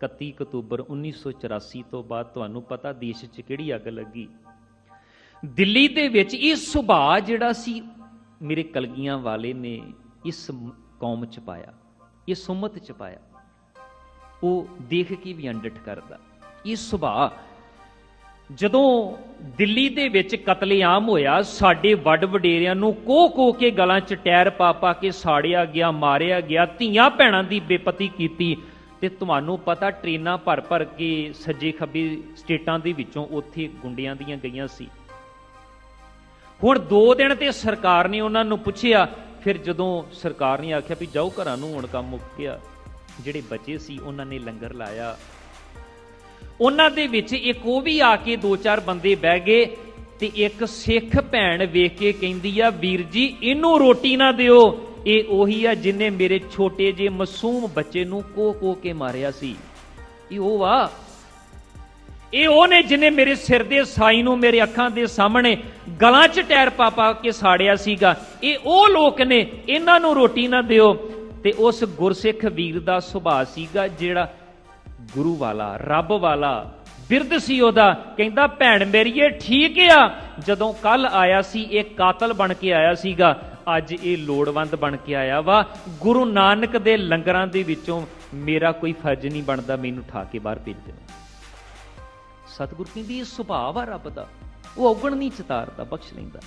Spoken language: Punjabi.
31 ਅਕਤੂਬਰ 1984 ਤੋਂ ਬਾਅਦ ਤੁਹਾਨੂੰ ਪਤਾ ਦੇਸ਼ 'ਚ ਕਿਹੜੀ ਅੱਗ ਲੱਗੀ। ਦਿੱਲੀ ਦੇ ਵਿੱਚ ਇਹ ਸੁਭਾਅ ਜਿਹੜਾ ਸੀ, ਮੇਰੇ ਕਲਗੀਆਂ ਵਾਲੇ ਨੇ ਇਸ ਕੌਮ 'ਚ ਪਾਇਆ, ਇਹ ਸੁਮਤ 'ਚ ਪਾਇਆ। ਉਹ ਦੇਖ ਕੇ ਵੀ ਅੰਡਟ ਕਰਦਾ। ਇਹ ਸੁਭਾਅ ਜਦੋਂ ਦਿੱਲੀ ਦੇ ਵਿੱਚ ਕਤਲੇਆਮ ਹੋਇਆ, ਸਾਡੇ ਵੱਡ ਵਡੇਰਿਆਂ ਨੂੰ ਕੋਹ ਕੋਹ ਕੇ ਗਲਾਂ 'ਚ ਟਾਇਰ ਪਾ ਪਾ ਕੇ ਸਾੜਿਆ ਗਿਆ, ਮਾਰਿਆ ਗਿਆ, ਧੀਆਂ ਭੈਣਾਂ ਦੀ ਬੇਪਤੀ ਕੀਤੀ ਤੇ ਤੁਹਾਨੂੰ ਪਤਾ ਟ੍ਰੇਨਾਂ ਭਰ ਭਰ ਕੇ ਸੱਜੇ ਖੱਬੇ ਸਟੇਟਾਂ ਦੇ ਵਿੱਚੋਂ ਉੱਥੇ ਗੁੰਡਿਆਂ ਦੀਆਂ ਗਈਆਂ ਸੀ। ਹੁਣ 2 ਦਿਨ ਤੇ ਸਰਕਾਰ ਨੇ ਉਹਨਾਂ ਨੂੰ ਪੁੱਛਿਆ, ਫਿਰ ਜਦੋਂ ਸਰਕਾਰ ਨੇ ਆਖਿਆ ਵੀ ਜਾਓ ਘਰਾਂ ਨੂੰ ਹੁਣ ਕੰਮ ਮੁੱਕ ਗਿਆ ਜਿਹੜੇ ਬਚੇ ਸੀ ਉਹਨਾਂ ਨੇ ਲੰਗਰ ਲਾਇਆ। ਉਹਨਾਂ ਦੇ ਵਿੱਚ ਇੱਕ ਉਹ ਵੀ ਆ ਕੇ ਦੋ ਚਾਰ ਬੰਦੇ ਬਹਿ ਗਏ ਤੇ ਇੱਕ ਸਿੱਖ ਭੈਣ ਵੇਖ ਕੇ ਕਹਿੰਦੀ ਆ, ਵੀਰ ਜੀ, ਇਹਨੂੰ ਰੋਟੀ ਨਾ ਦਿਓ। ਇਹ ਉਹੀ ਆ ਜਿਨੇ ਮੇਰੇ ਛੋਟੇ ਜਿਹੇ ਮਾਸੂਮ ਬੱਚੇ ਨੂੰ ਕੋ ਕੋ ਕੇ ਮਾਰਿਆ ਸੀ। ਇਹ ਉਹ ਵਾ ਇਹ ਉਹ ਨੇ ਜਿਨੇ ਮੇਰੇ ਸਿਰ ਦੇ ਸਾਈ ਨੂੰ ਮੇਰੇ ਅੱਖਾਂ ਦੇ ਸਾਹਮਣੇ ਗਲਾਂ 'ਚ ਟਾਇਰ ਪਾ ਪਾ ਕੇ ਸਾੜਿਆ ਸੀਗਾ। ਇਹ ਉਹ ਲੋਕ ਨੇ, ਇਹਨਾਂ ਨੂੰ ਰੋਟੀ ਨਾ ਦਿਓ। ਤੇ ਉਸ ਗੁਰਸਿੱਖ ਵੀਰ ਦਾ ਸੁਭਾਅ ਸੀਗਾ ਜਿਹੜਾ ਗੁਰੂ ਵਾਲਾ, ਰੱਬ ਵਾਲਾ ਬਿਰਦ ਸੀ ਉਹਦਾ। ਕਹਿੰਦਾ, ਭੈਣ ਮੇਰੀਏ, ਠੀਕ ਆ। ਜਦੋਂ ਕੱਲ ਆਇਆ ਸੀ, ਇਹ ਕਾਤਲ ਬਣ ਕੇ ਆਇਆ ਸੀਗਾ। ਅੱਜ ਇਹ ਲੋੜਵੰਦ ਬਣ ਕੇ ਆਇਆ ਵਾ। ਗੁਰੂ ਨਾਨਕ ਦੇ ਲੰਗਰਾਂ ਦੇ ਵਿੱਚੋਂ ਮੇਰਾ ਕੋਈ ਫਰਜ਼ ਨਹੀਂ ਬਣਦਾ ਮੈਨੂੰ ਠਾ ਕੇ ਬਾਹਰ ਭੇਜ ਦੇਣਾ। ਸਤਿਗੁਰ ਕਹਿੰਦੀ, ਇਹ ਸੁਭਾਅ ਆ ਰੱਬ ਦਾ। ਉਹ ਔਗਣ ਨਹੀਂ ਚਤਾਰਦਾ ਬਖਸ਼ ਲੈਂਦਾ।